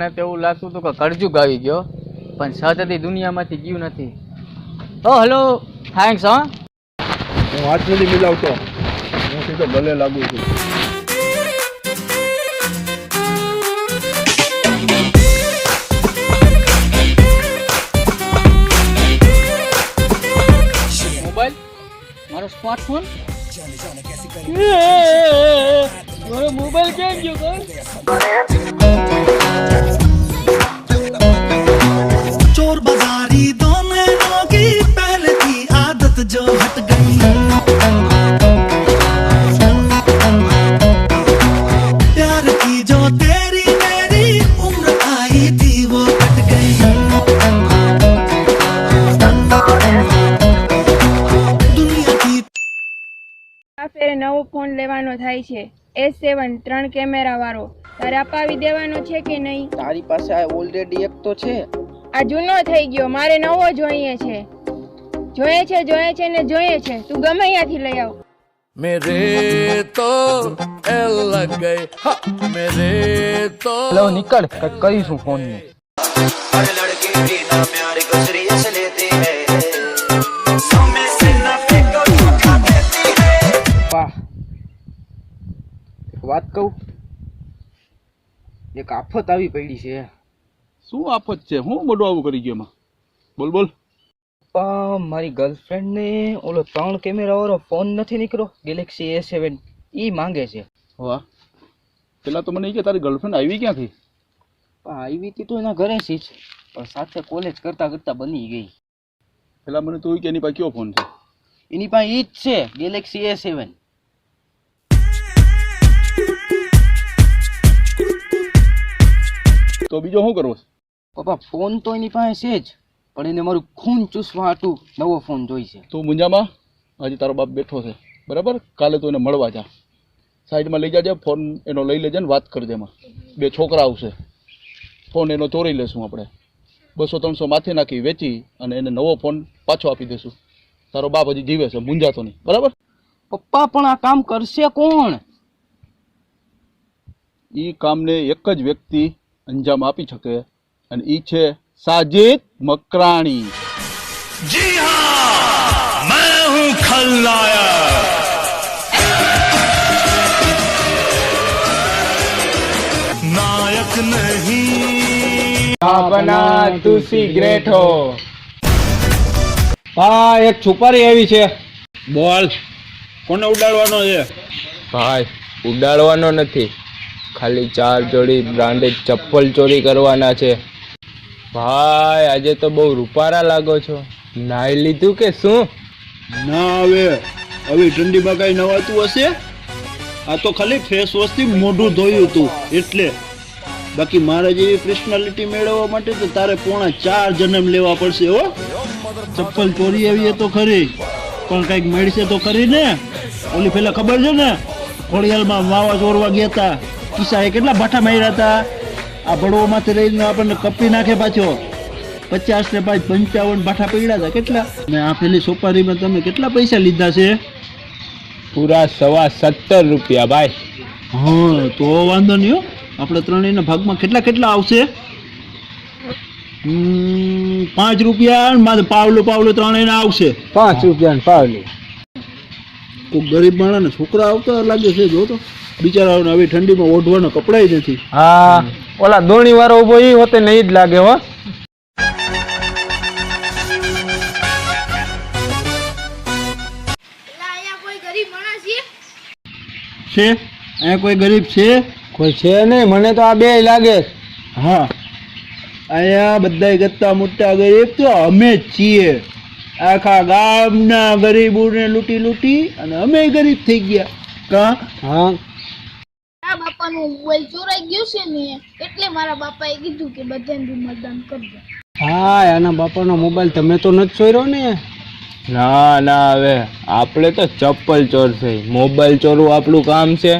મને તો એવું લાગતું હતું કે કરજુ ગાવી ગયો પણ સહજથી દુનિયામાંથી ગયું નથી. ઓ હલો થેન્ક્સ હા. હું હાથ નથી મિલાવતો. હું સીધો ભલે લાગુ છું. મોબાઈલ? મારો સ્માર્ટફોન મારો મોબાઈલ કેમ ગયો ફોન લેવાનો થાય છે. એસ સેવન ત્રણ કેમેરાવાળો તારે અપાવી દેવાનો છે કે નહીં? તારી પાસે આ ઓલરેડી એક તો છે. આ જૂનો થઈ ગયો. મારે નવો જોઈએ છે. જોઈએ છે જોઈએ છે ને જોઈએ છે. તું ગમે ત્યાંથી લઈ આવ. મેરે તો એલ ગઈ મેરે તો લો નીકળ. કઈ કહીશું ફોન. ને વાત કહું? એક આફત આવી પડી છે. શું આફત છે? હું બધું આવું કરી ગયો એમાં. બોલ બોલ. મારી ગર્લફ્રેન્ડ ને ઓલો ત્રણ કેમેરા વાળો ફોન નથી નીકળ્યો? ગેલેક્સી એ સેવન એ માંગે છે. વાહ. પેલા તો મને એ કે તારી ગર્લફ્રેન્ડ આવી ક્યાંથી? આવી હતી તો એના ઘરે જ. પણ સાથે કોલેજ કરતા કરતા બની ગઈ. પેલા મને તો કે એની પાસે કયો ફોન છે? એની પાસે ઈ જ છે ગેલેક્સી એ સેવન તો બીજો શું કરવો છે? પપ્પા ફોન તો એની પાસે છે જ પણ એને મારું ખૂન ચૂસવા હતું નવો ફોન જોઈશે તું મુંજામાં? હજી તારો બાપ બેઠો છે. બરાબર? કાલે તું એને મળવા જા. સાઈડમાં લઈ જાજે ફોન એનો લઈ લેજે ને વાત કરજે એમાં. બે છોકરા આવશે. ફોન એનો ચોરી લેશું આપણે. બસો ત્રણસો માથે નાખી વેચી અને એને નવો ફોન પાછો આપી દેશું. તારો બાપ હજી જીવે છે મુંજાતો નહીં. બરાબર? પપ્પા પણ આ કામ કરશે કોણ? એ કામને એક જ વ્યક્તિ અંજામ આપી શકે અને એ છે સાજિદ મકરાણી. જી હા મેં હું ખલનાયક. નાયક નહીં. આપના તુસી ગ્રેટ હો હા એક છુપારી આવી છે. બોલ કોને ઉડાડવાનો છે? ભાઈ ઉડાડવાનો નથી. ખાલી ચાર જોડી બ્રાન્ડેડ ચપ્પલ ચોરી કરવાના છે. ભાઈ, આજે તો બહુ રૂપારા લાગો છો. નાઈ લીધું કે શું? ના હવે. હવે ઠંડીમાં કઈ નવાતું હશે? આ તો ખાલી ફેસ વોશથી મોઢું ધોયું હતું એટલે. બાકી મારા જેવી પર્સનાલિટી મેળવવા માટે તો તારે પોણા ચાર જન્મ લેવા પડશે, હો. ચપ્પલ ચોરી આવી તો ખરી, પણ કંઈક મળશે તો ખરી ને. ઓલી પેલા ખબર છે ને? ખોડિયાલમાં માવા ચોરવા ગયા હતા કિસ્સા કેટલા ભાઠા માર્યા હતા? આ ભડવામાંથી રહીને આપણને કપી નાખે પાછો. પચાસ ને પાંચ પંચાવન ભાઠા પડ્યા હતા. કેટલા? ને આ પેલી સોપારીમાં તમે કેટલા પૈસા લીધા છે? પૂરા સવા સત્તર રૂપિયા ભાઈ. હા તો વાંધો નહીં હો. આપણે ત્રણેયના ભાગમાં કેટલા કેટલા આવશે? પાંચ રૂપિયા અને મારે પાવલું પાવલું ત્રણેયના આવશે. પાંચ રૂપિયા પાવલું. કોઈ ગરીબ માણસને છોકરા આવતા લાગે છે જો તો. બિચારાઓને હવે ઠંડીમાં ઓઢવાનો કપડાય નથી. હા ઓલા દોણી વાળો ઊભો ઈ હોતે નહીં જ લાગે હો. છે? અહીંયા કોઈ ગરીબ છે? કોઈ છે નહીં મને તો આ બે લાગે. હા. અહીંયા બધા ગત્તા મોટા ગરીબ તો અમે જ છીએ. આખા ગામના ગરીબોને લૂંટી લૂંટી અને અમે ગરીબ થઈ ગયા. કા? હા. બાપાનો મોબાઈલ ચોરાઈ ગયું છે ને એટલે મારા બાપાએ કીધું કે બધાને મતદાન કરજો. હા એના બાપાનો મોબાઈલ તમે તો નથી ચોર્યો ને? ના ના હવે આપણે તો ચપ્પલ ચોર છે મોબાઈલ ચોરવું આપણું કામ છે.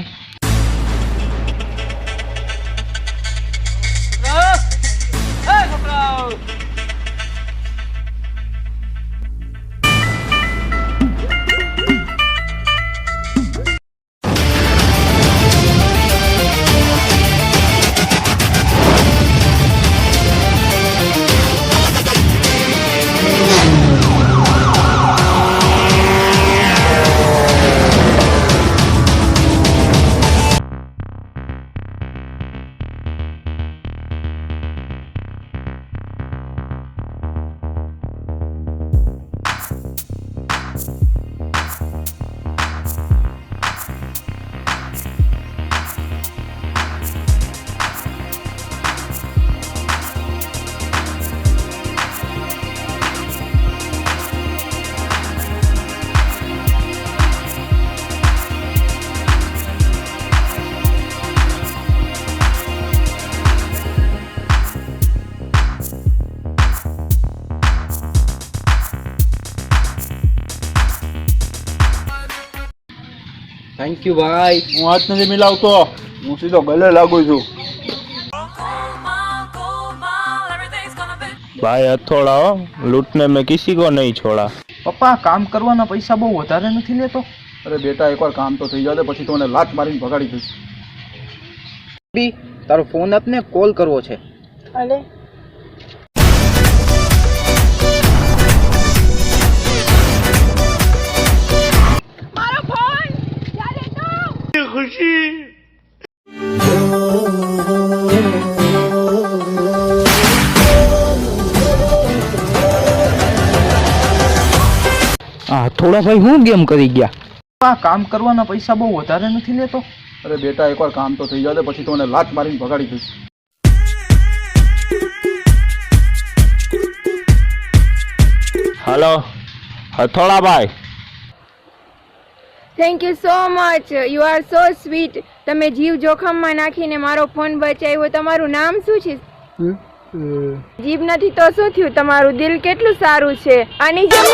થેન્ક યુ ભાઈ. હું હાથ નથી મિલાવતો. હું સીધો ગલે લાગુ છું. ભાઈ હથોડા લૂંટને મેં કિસી કો નહીં છોડા. પપ્પા કામ કરવાના પૈસા બહુ વધારે નથી લેતો. અરે બેટા એકવાર કામ તો થઈ જશે પછી તો મને લાત મારીને ભગાડી દઈશ. બી તારો ફોન આપને કોલ કરવો છે. અલે હા થોડા ભાઈ હું ગેમ કરી ગયા? આ કામ કરવાના પૈસા બહુ વધારે નથી લેતો. અરે બેટા એકવાર કામ તો થઈ જશે પછી તો મને લાત મારીને ભગાડી દઈશ. હલો હથોડા ભાઈ thank you so much you are so sweet તમે જીવ જોખમમાં નાખીને મારો ફોન બચાવ્યો. તમારું નામ શું છે? જીભ નથી તો શું થયું? તમારું દિલ કેટલું સારું છે? આની જેમ